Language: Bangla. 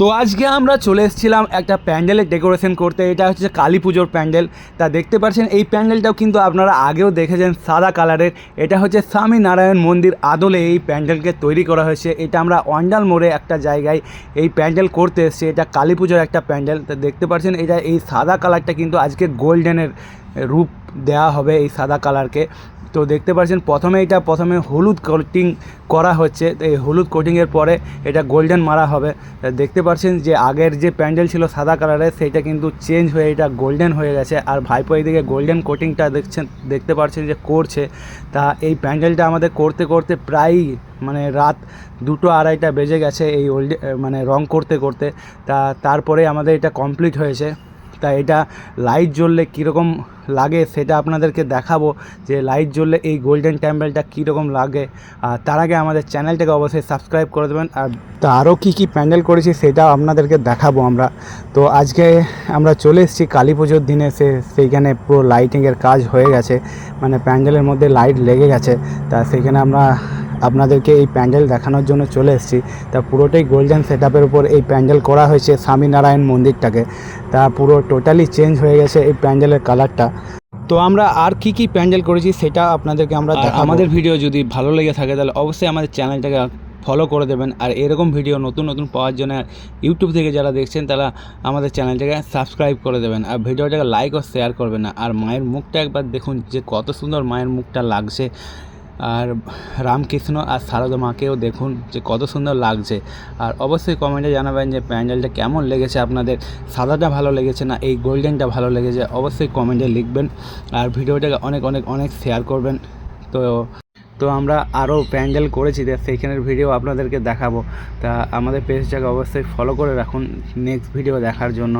তো আজকে আমরা চলে এসেছিলাম একটা প্যান্ডেলের ডেকোরেশন করতে। এটা হচ্ছে কালী পুজোর প্যান্ডেল। তা দেখতে পাচ্ছেন, এই প্যান্ডেলটাও কিন্তু আপনারা আগেও দেখেছেন সাদা কালারের। এটা হচ্ছে স্বামী নারায়ণ মন্দির আদলে এই প্যান্ডেলকে তৈরি করা হয়েছে। এটা আমরা অন্ডাল মোড়ে একটা জায়গায় এই প্যান্ডেল করতে এসেছি। এটা কালী পুজোর একটা প্যান্ডেল। তা দেখতে পাচ্ছেন, এটা এই সাদা কালারটা কিন্তু আজকে গোল্ডেনের রূপ দেওয়া হবে এই সাদা কালারকে। তো দেখতে পাচ্ছেন, প্রথমে এটা, প্রথমে হলুদ কোটিং করা হচ্ছে। তো এই হলুদ কোটিংয়ের পরে এটা গোল্ডেন মারা হবে। দেখতে পাচ্ছেন যে আগের যে প্যান্ডেল ছিল সাদা কালারের, সেইটা কিন্তু চেঞ্জ হয়ে এটা গোল্ডেন হয়ে গেছে। আর ভাইপো এইদিকে গোল্ডেন কোটিংটা দেখছেন, দেখতে পাচ্ছেন যে করছে। তা এই প্যান্ডেলটা আমাদের করতে করতে প্রায় মানে রাত দুটো আড়াইটা বেজে গেছে এই ওল্ড মানে রং করতে করতে। তা তারপরে আমাদের এটা কমপ্লিট হয়েছে। তা এটা লাইট জ্বললে কীরকম লাগে সেটা আপনাদেরকে দেখাবো যে লাইট জ্বললে এই গোল্ডেন ট্যাম্পেলটা কীরকম লাগে। আর তার আগে আমাদের চ্যানেলটাকে অবশ্যই সাবস্ক্রাইব করে দেবেন। আর তা আরও কী কী প্যান্ডেল করেছি সেটাও আপনাদেরকে দেখাবো আমরা। তো আজকে আমরা চলে এসেছি কালী পুজোর দিনে, সে সেইখানে পুরো লাইটিংয়ের কাজ হয়ে গেছে। মানে প্যান্ডেলের মধ্যে লাইট লেগে গেছে। তা সেইখানে আমরা আপনাদেরকে এই প্যান্ডেল দেখানোর জন্য চলে এসেছি। তা পুরোটাই গোল্ডেন সেট আপের উপর এই প্যান্ডেল করা হয়েছে স্বামীনারায়ণ মন্দিরটাকে। তা পুরো টোটালি চেঞ্জ হয়ে গেছে এই প্যান্ডেলের কালারটা তো আমরা আর কি কি প্যান্ডেল করেছি সেটা আপনাদেরকে আমরা আমাদের ভিডিও যদি ভালো লেগে থাকে তাহলে অবশ্যই আমাদের চ্যানেলটাকে ফলো করে দেবেন। আর এরকম ভিডিও নতুন নতুন পাওয়ার জন্য ইউটিউব থেকে যারা দেখছেন তারা আমাদের চ্যানেলটাকে সাবস্ক্রাইব করে দেবেন। আর ভিডিওটাকে লাইক ও শেয়ার করবেন আর মায়ের মুখটা একবার দেখুন যে কত সুন্দর মায়ের মুখটা লাগছে। আর রামকৃষ্ণ আর সারদা মাকেও দেখুন যে কত সুন্দর লাগছে। আর অবশ্যই কমেন্টে জানাবেন যে প্যান্ডেলটা কেমন লেগেছে আপনাদের সাদাটা ভালো লেগেছে না এই গোল্ডেনটা ভালো লেগেছে, অবশ্যই কমেন্টে লিখবেন। আর ভিডিওটাকে অনেক অনেক অনেক শেয়ার করবেন। তো তো আমরা আরও প্যান্ডেল করেছি সেইখানের ভিডিও আপনাদেরকে দেখাবো। তা আমাদের পেজটাকে অবশ্যই ফলো করে রাখুন নেক্সট ভিডিও দেখার জন্য।